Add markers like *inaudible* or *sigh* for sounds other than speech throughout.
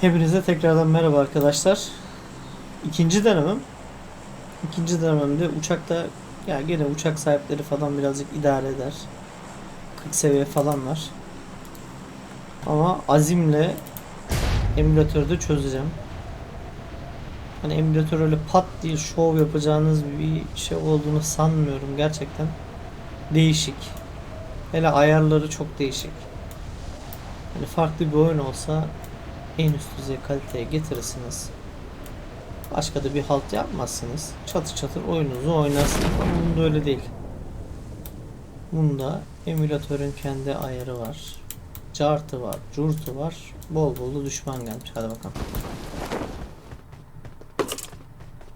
Hepinize tekrardan merhaba arkadaşlar. İkinci denemem. İkinci denememde uçakta ya gene uçak sahipleri falan birazcık idare eder. 40 seviye falan var. Ama azimle emülatörde çözeceğim. Hani emülatör öyle pat diye şov yapacağınız bir şey olduğunu sanmıyorum gerçekten. Değişik. Hele ayarları çok değişik. Hani farklı bir oyun olsa en üst düzey kaliteye getirirsiniz. Başka da bir halt yapmazsınız. Çatır çatır oyununuzu oynarsınız ama bunda öyle değil. Bunda emülatörün kendi ayarı var. Cartı var, curtu var. Bol bol da düşman gelmiş. Hadi bakalım.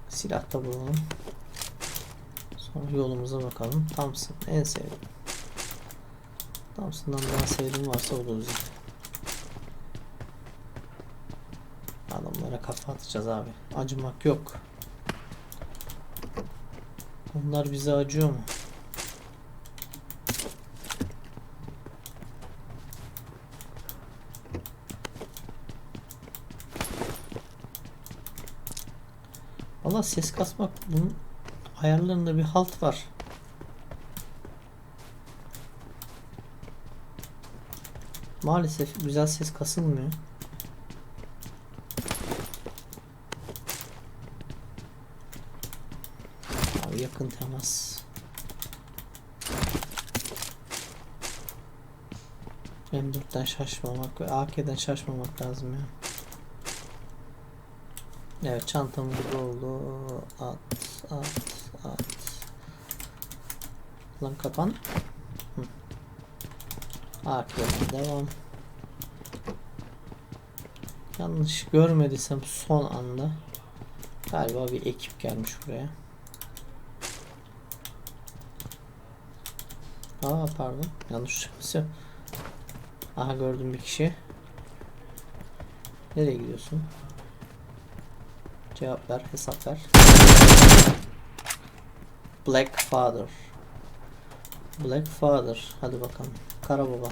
Silah da bulalım. Sonra yolumuza bakalım. Thompson en sevdiğim. Thompson'dan daha sevdiğim varsa o da Uzi. Adamlara kafa atacağız abi. Acımak yok. Onlar bize acıyor mu? Valla ses kasmak bunun ayarlarında bir halt var. Maalesef güzel ses kasılmıyor. Abi yakın temas. M4'ten şaşmamak ve AK'den şaşmamak lazım ya. Evet çantamız doldu. At, at, at. Lan kapan. AK'den devam. Yanlış görmediysem son anda galiba bir ekip gelmiş buraya. Aa pardon. Yanlış çıkması. Aha gördüm bir kişi. Nereye gidiyorsun? Cevap ver, hesap ver. Black Father. Black Father. Hadi bakalım. Kara baba.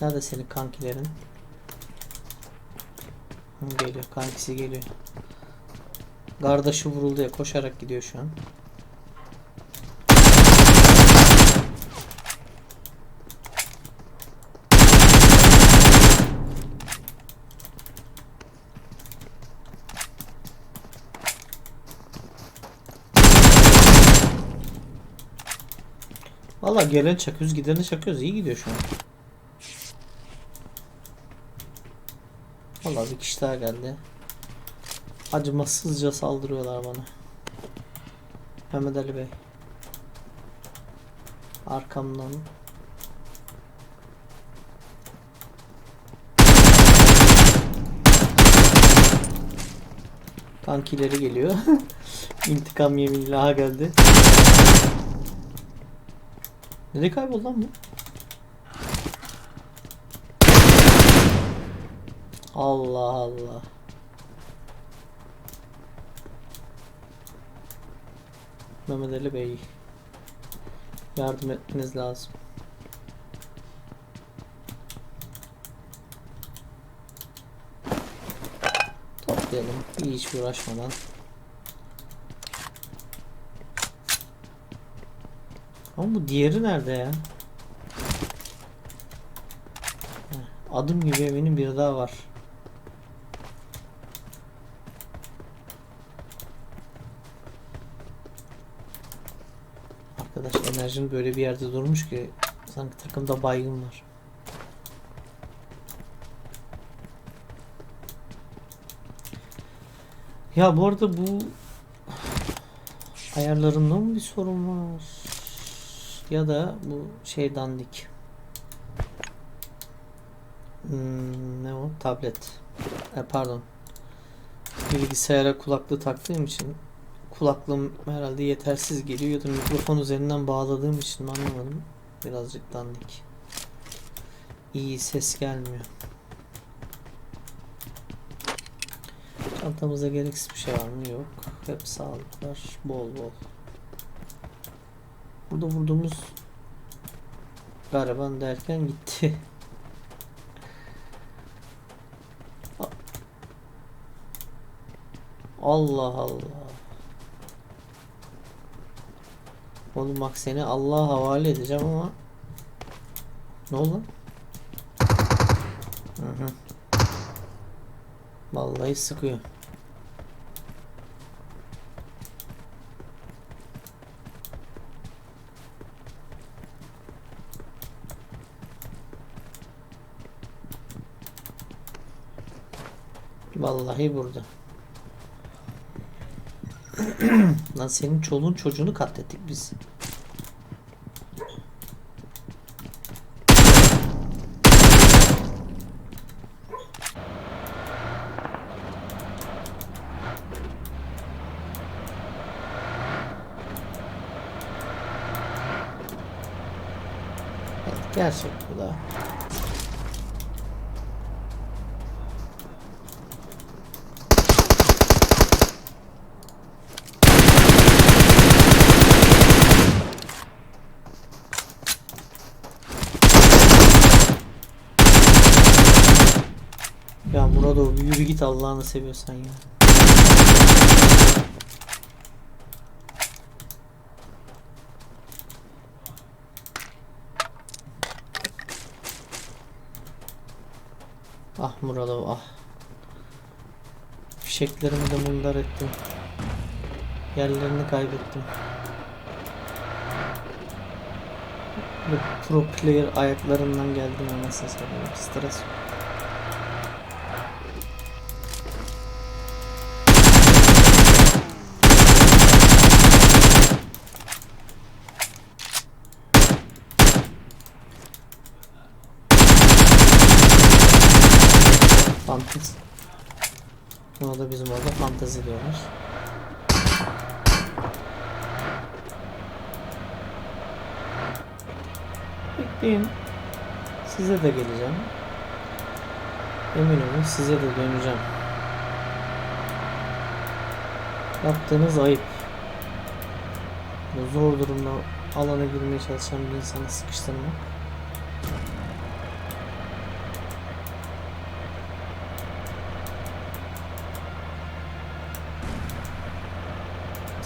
Nerede senin kankilerin? Geliyor. Kankisi geliyor. Kardeşi vuruldu ya. Koşarak gidiyor şu an. Valla gelen çakıyoruz gideni çakıyoruz iyi gidiyor şu an. Valla bir kişi daha geldi. Acımasızca saldırıyorlar bana. Mehmet Ali Bey. Arkamdan. Kankileri geliyor. *laughs* İntikam yeminiyle aha geldi. Nereye kayboldu lan bu? Allah Allah. Mehmet Ali Bey. Yardım etmeniz lazım. Toplayalım. Hiç uğraşmadan. Ama bu diğeri nerede ya? Adım gibi eminim bir daha var. Arkadaş enerjim böyle bir yerde durmuş ki sanki takımda baygın var. Ya bu arada bu ayarlarında mı bir sorun var? Ya da bu şey dandik. Hmm, ne o? Tablet. E, pardon. Bilgisayara kulaklığı taktığım için kulaklığım herhalde yetersiz geliyor ya da mikrofon üzerinden bağladığım için anlamadım. birazcık dandik. İyi ses gelmiyor. Çantamızda gereksiz bir şey var mı? Yok. Hep sağlık var. Bol bol. Burada vurduğumuz gariban derken gitti. Allah Allah. Oğlum bak seni Allah'a havale edeceğim ama ne oldu? Hı hı. Vallahi sıkıyor. Vallahi burada. *clears throat* Lan senin çoluğun çocuğunu katlettik biz. Evet, gerçek bu da. Bir yürü git Allah'ını seviyorsan ya. Ah Murado ah. Fişeklerimi de mundar ettim. Yerlerini kaybettim. Bu pro player ayaklarından geldim anasını satayım. Stres. Fantezi. Buna da bizim orada fantezi diyorlar. Bekleyin. Size de geleceğim. Emin olun size de döneceğim. Yaptığınız ayıp. Zor durumda alana girmeye çalışan bir insanı sıkıştırmak.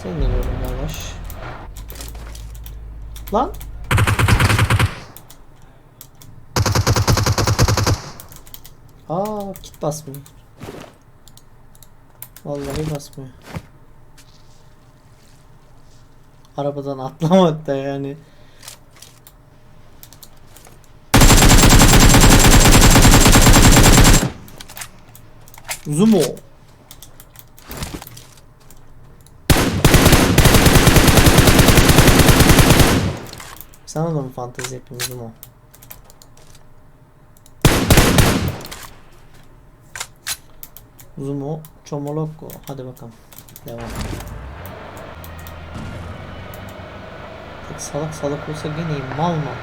De gördüm yavaş. Lan! Aa kit basmıyor. Vallahi basmıyor. Arabadan atlamak da yani. Zumo. Sana da mı fantezi yapayım Zumo? Zumo, Çomoloko. Hadi bakalım. Devam. Tek salak salak olsa gene iyi. Mal mal.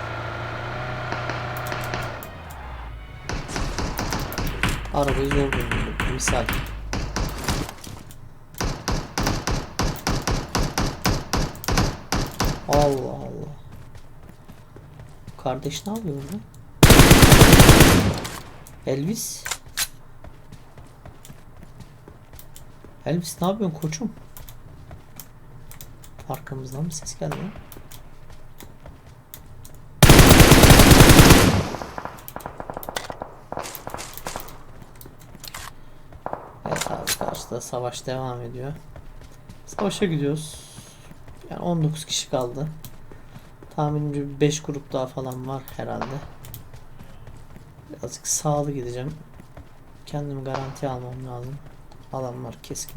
Arabayı zor buldum. Misal. Allah. Kardeş ne yapıyor orada? Elvis. Elvis ne yapıyorsun koçum? Arkamızdan bir ses geldi. lan. Karşıda savaş devam ediyor. Savaşa gidiyoruz. Yani 19 kişi kaldı. Tahminimce 5 grup daha falan var herhalde. Birazcık sağlı gideceğim. Kendimi garantiye almam lazım. Adamlar keskin.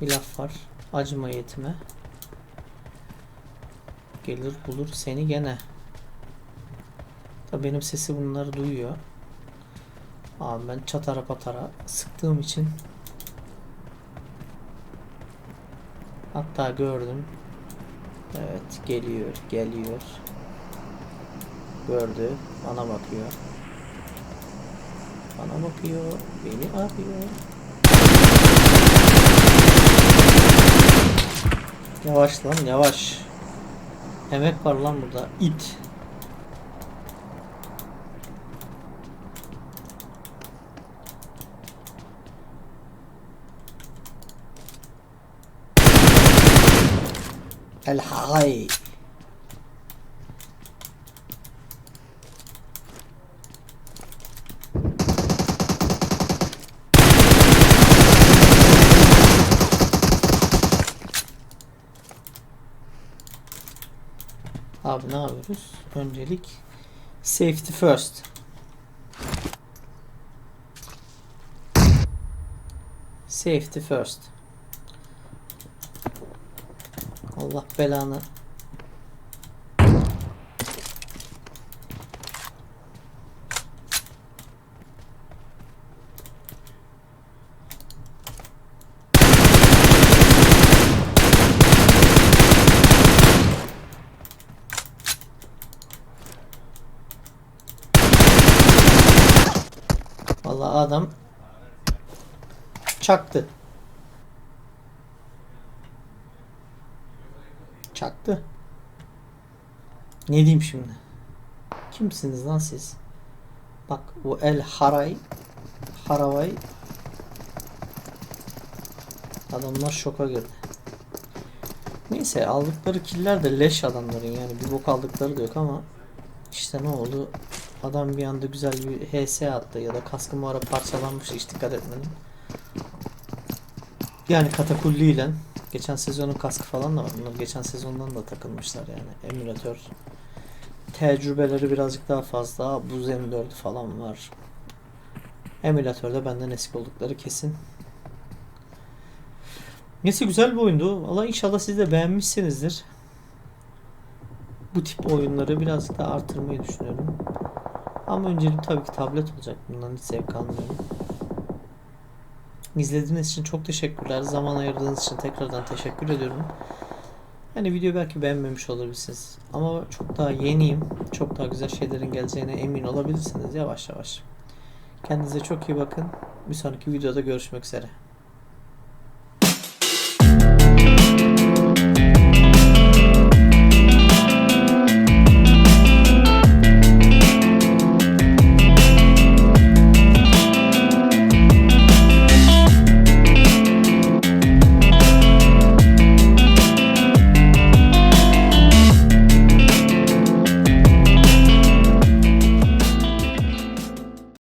Bir laf var. Acıma yetime. Gelir bulur seni gene. Tabii benim sesi bunları duyuyor. Abi ben çatara patara sıktığım için Hatta gördüm. Evet geliyor geliyor. Gördü. Bana bakıyor. Bana bakıyor. Beni arıyor. Yavaş lan yavaş. Emek var lan burada. it. El. Abi ne yapıyoruz? Öncelik safety first. Safety first. Allah belanı. Vallahi adam çaktı. Çaktı. Ne diyeyim şimdi? Kimsiniz lan siz? Bak bu El Haray Haravay Adamlar şoka girdi. Neyse aldıkları killer de leş adamların yani bir bok aldıkları da yok ama işte ne oldu? Adam bir anda güzel bir HS attı ya da kaskı bu ara parçalanmış hiç dikkat etmedim. Yani katakulliyle geçen sezonun kaskı falan da var. Bunlar geçen sezondan da takılmışlar yani. Emülatör tecrübeleri birazcık daha fazla. Buz M4'ü falan var. Emülatörde benden eski oldukları kesin. Neyse güzel bir oyundu. Allah inşallah siz de beğenmişsinizdir. Bu tip oyunları birazcık daha artırmayı düşünüyorum. Ama önceliğim tabii ki tablet olacak. Bundan hiç zevk almıyorum. İzlediğiniz için çok teşekkürler. Zaman ayırdığınız için tekrardan teşekkür ediyorum. Yani video belki beğenmemiş olabilirsiniz. Ama çok daha yeniyim. Çok daha güzel şeylerin geleceğine emin olabilirsiniz yavaş yavaş. Kendinize çok iyi bakın. Bir sonraki videoda görüşmek üzere.